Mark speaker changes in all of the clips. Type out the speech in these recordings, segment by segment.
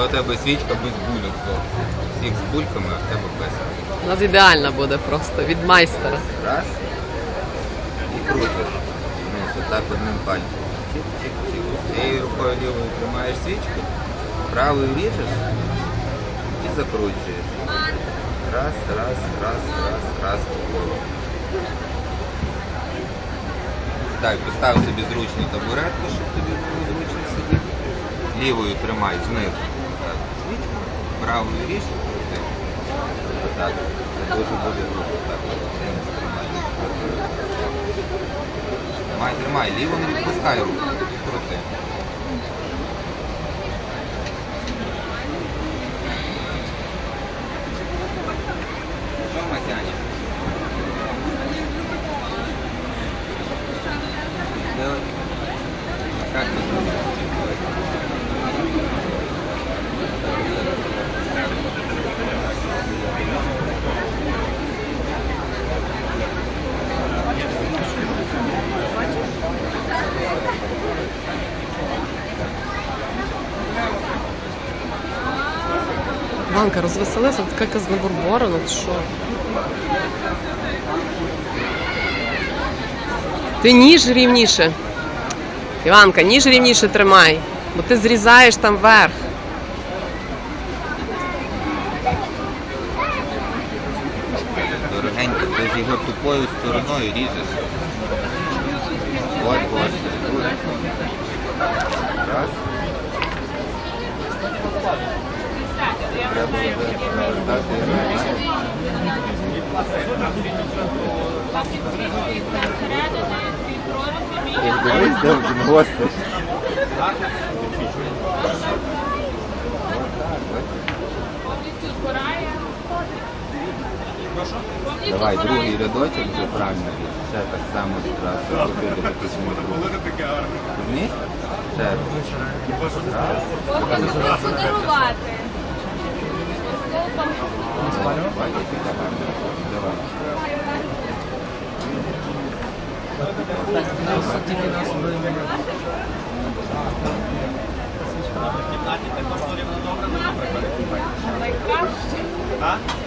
Speaker 1: То у тебе свічка без бульок зовсім. Всіх з бульками, а в тебе без.
Speaker 2: У нас ідеальна буде просто від майстера.
Speaker 1: Раз. І крутиш. Ну, так одним пальцем. Чик-чик-чик. Цією рукою лівою тримаєш свічку, правою ріжеш і закручуєш. Раз, раз, раз, раз, раз. Так, постав собі зручну табуретку, щоб тобі було зручно сидіти. Лівою тримай знизу. Ріж і крути. Так, дуже буде знизу тримай. Тримай, тримай, не відпускай руку. Крути. Що Матяня?
Speaker 2: Іванка розвеселилася, така ти що? Ти ніж рівніше. Іванка, ніж рівніше тримай, бо ти зрізаєш там верх.
Speaker 1: Дорогенько, ти ж його тупою стороною ріжеш. Ось, ось. тут. Раз. Треба вже повертати. Як дивись, де вже гости. Давай, другий рядочок вже правильно. Ще так само зразу робити гарна. Давай.
Speaker 3: Найкраще.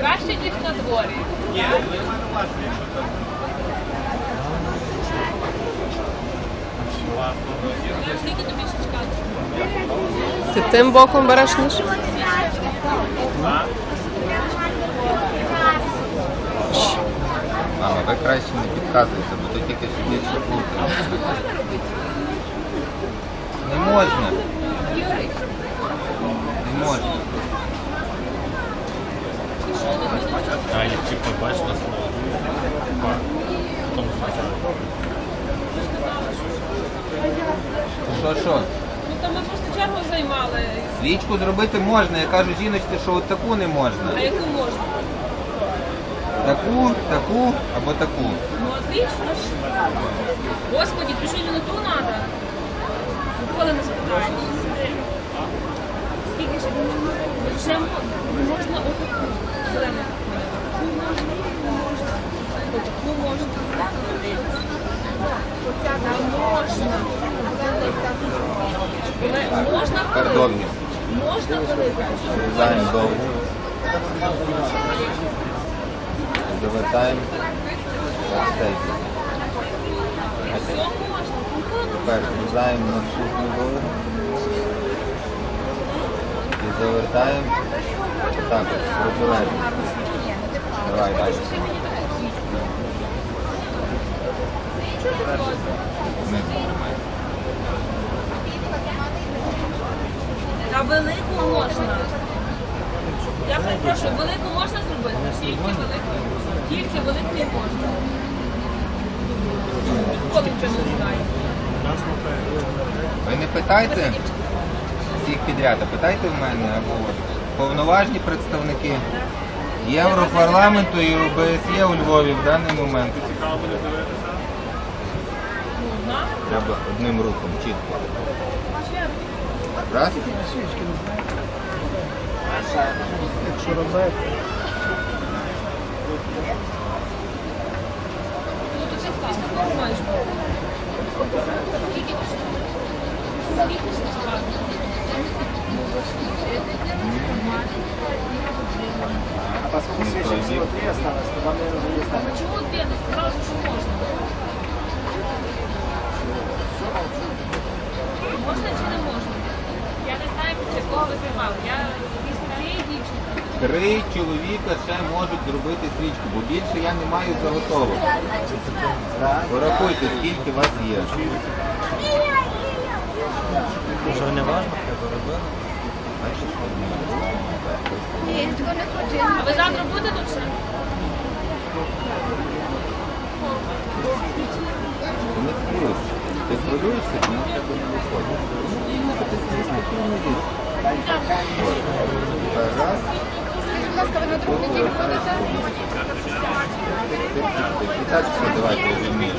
Speaker 3: Краще, ніж на дворі. Скільки тобі ще чекати?
Speaker 2: Ти тим боком береш ніж?
Speaker 1: Мама, ви краще не підказуйте, бо тут тільки ще більше плутається. Не можна. Не можна.
Speaker 4: А, як типу бачиш на слово.
Speaker 1: Що, що?
Speaker 3: Ну то ми просто чергу займали.
Speaker 1: Свічку зробити можна. Я кажу жіночці, що от таку не
Speaker 3: А
Speaker 1: можна.
Speaker 3: яку можна?
Speaker 1: Таку, таку або таку.
Speaker 3: Ну отлично ж. Господи, що не ту надо? Ніколи не спитаєш. Скільки ще? Мо- можна отаку. Зелену. Отаку можна. Оця не можна. Але можна велику. Можна велику.
Speaker 1: Зрізаємо довго. Завертаємо. Цей. Тепер зрізаємо наступну довгу. І завертаємо. Так, от. Давай далі. Знизу
Speaker 3: велику можна. Я перепрошую, велику можна зробити? Тільки велику. Тільки велику не можна. Не знаю.
Speaker 1: Ви не питайте всіх підряд, а питайте в мене або повноважні представники Європарламенту і ОБСЄ у Львові в даний момент. Треба одним рухом чітко. Раз.
Speaker 3: Якщо робити. Поскольку свечи всего три осталось, то вам, наверное, уже почему две? Ну, сказала, можно. Можно или не можно? Я не знаю, після кого ви знімали. Я.
Speaker 1: Три чоловіка ще можуть зробити свічку, бо більше я не маю заготовок. Порахуйте, скільки у вас є.
Speaker 4: Що не важно, треба робити.
Speaker 3: А ви завтра будете тут ще?
Speaker 1: Не плюс. Ти хвилюєшся, тому в тебе не виходить. Ну, ти собі спокійно йдеш. От. Раз.
Speaker 5: Будь ласка, ви на другу неділю будете?
Speaker 1: І так все, давайте вже.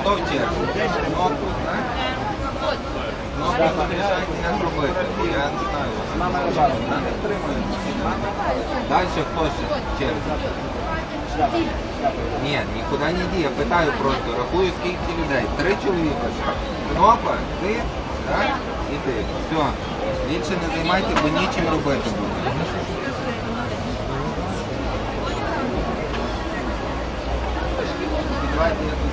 Speaker 1: Хто в? Кнопку, знаєш? Кнопку заряджайте, як робити, бо я не знаю. Вона не втримує. Далі хто ще в черзі? Ні, нікуди не йди, я питаю просто, рахую скільки людей. Три чоловіка. Кнопа, ти, так? І ти. Все. Більше не займайте, бо нічим робити буде. Давайте якось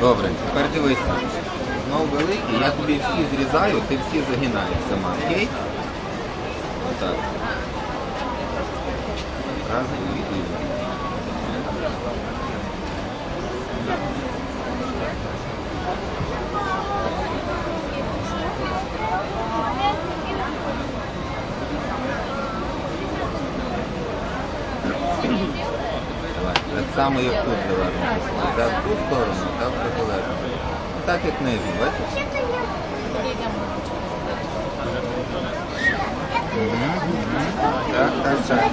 Speaker 1: добре, тепер дивися. Знову великий, я тобі всі зрізаю, ти всі загинаєш сама, окей? Отак. Раз і і- Thank Так само, як тут завернути. Це в ту сторону, так в протилежну. Так як нижню, бачиш? Так, так, так.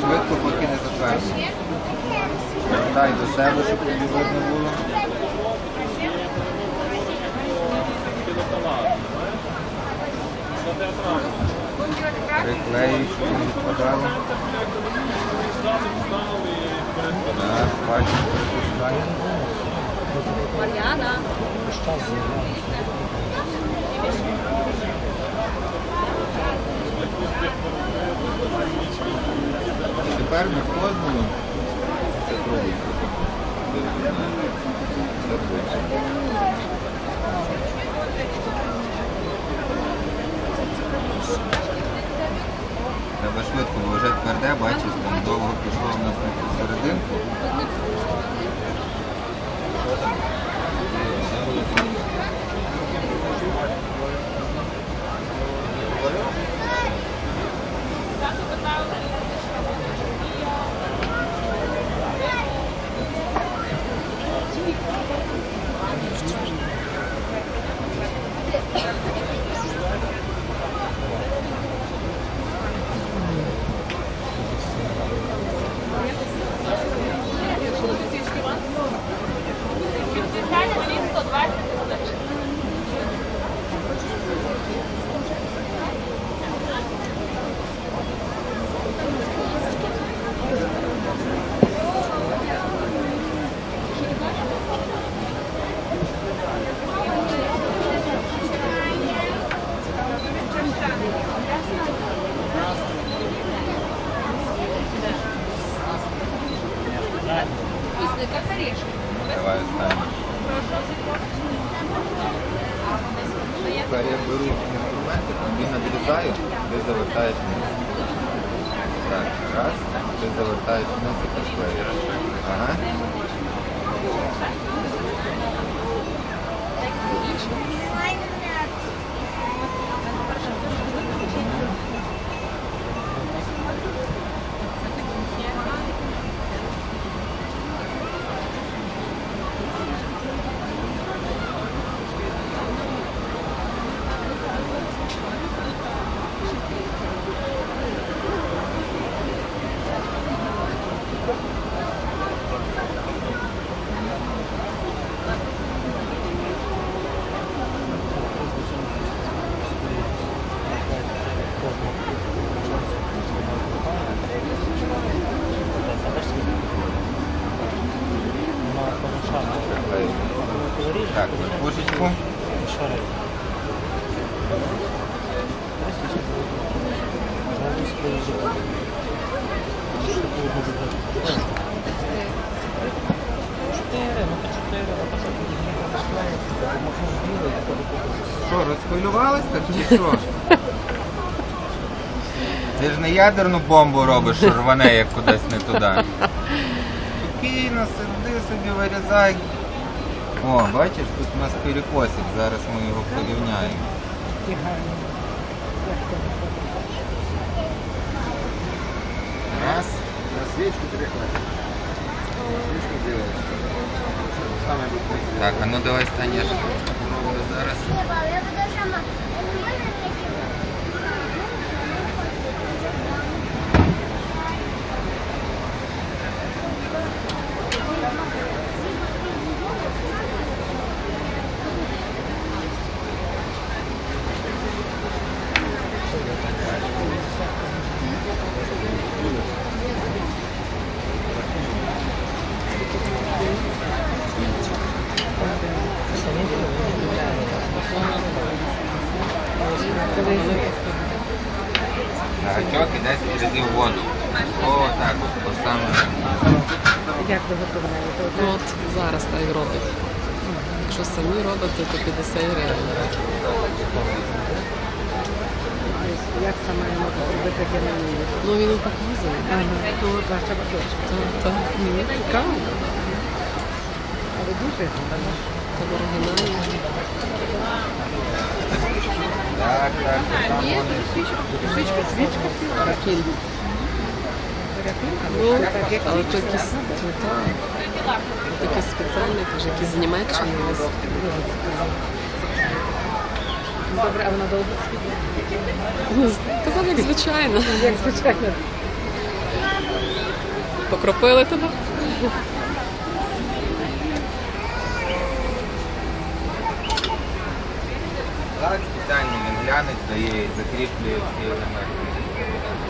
Speaker 1: Швидко, поки не затвердить. Вертай до себе, щоб тобі видно було. Приклеюй, щоб не відпадало. Так, бачиш, припускає.
Speaker 3: Мар'яна.
Speaker 1: Тепер ми кожному це пробуємо. Це Треба швидко, бо вже тверде, бачиш, там довго пішло в нас на цю серединку. Thank там? повертаєш вниз. Так, раз. Ти завертаєш вниз і пошли. Ага. Thank you. Так, кошечку. Що, розхвилювалися чи що? Ти ж не ядерну бомбу робиш, що рване як кудись не туди. Спокійно, сиди собі, вирізай. О, бачиш, тут у нас перекосик, зараз ми його порівняємо. Раз. Так, а ну давай станеш. Зараз. На гачок і 10 разів воду. О, так, по саме.
Speaker 6: Як ви виготовляєте?
Speaker 2: Ну, от зараз так і робить. Якщо самі робите, то 50 гривень.
Speaker 6: Як саме можу зробити германію?
Speaker 2: Ну він показує.
Speaker 6: Ага, то ваша дочка.
Speaker 2: Так. Мені цікаво.
Speaker 6: Але дуже гарно.
Speaker 2: Там оригінально.
Speaker 1: Так, так, там вони.
Speaker 6: Свічка, свічка.
Speaker 2: Ракін. Ну, але то якісь ну, так. Такі спеціальні, теж якісь з Німеччини.
Speaker 6: Добре, а вона довго?
Speaker 2: Ну, Та як звичайно.
Speaker 6: Як звичайно.
Speaker 2: Покропили тебе.
Speaker 1: Зараз спеціально він глянець дає закріплює всі елементи.